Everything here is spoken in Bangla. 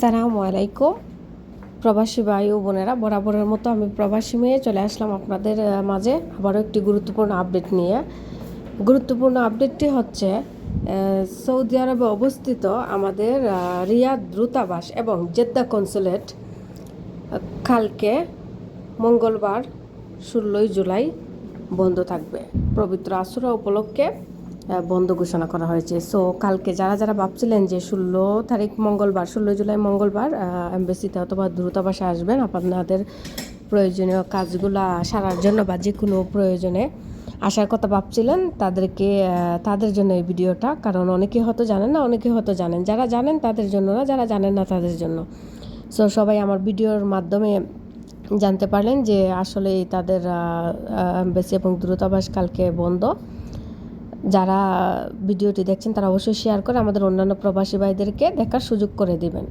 আসসালামু আলাইকুম প্রবাসী ভাই ও বোনেরা, বরাবরের মতো আমি প্রবাসী মেয়ে চলে আসলাম আপনাদের মাঝে আবারও একটি গুরুত্বপূর্ণ আপডেট নিয়ে। গুরুত্বপূর্ণ আপডেটটি হচ্ছে সৌদি আরবে অবস্থিত আমাদের রিয়াদ দূতাবাস এবং জেদ্দা কনসুলেট কালকে মঙ্গলবার ষোলোই জুলাই বন্ধ থাকবে। পবিত্র আসুরা উপলক্ষে বন্ধ ঘোষণা করা হয়েছে। সো কালকে যারা যারা ভাবছিলেন যে ষোলো তারিখ মঙ্গলবার, ষোলো জুলাই মঙ্গলবার এমবেসিতে অথবা দ্রুতাবাসে আসবেন, আপনাদের প্রয়োজনীয় কাজগুলা সারার জন্য বা যে কোনো প্রয়োজনে আসার কথা ভাবছিলেন, তাদেরকে তাদের জন্য এই ভিডিওটা। কারণ অনেকে হয়তো জানেন না, অনেকে হয়তো জানেন। যারা জানেন, তাদের জন্য না, যারা জানেন না, তাদের জন্য। সো সবাই আমার ভিডিওর মাধ্যমে জানতে পারলেন যে আসলে তাদের এমবেসি এবং দূতাবাস কালকে বন্ধ। যারা ভিডিওটি দেখছেন তারা অবশ্যই শেয়ার করে আমাদের অন্যান্য প্রবাসী ভাইদেরকে দেখার সুযোগ করে দিবেন।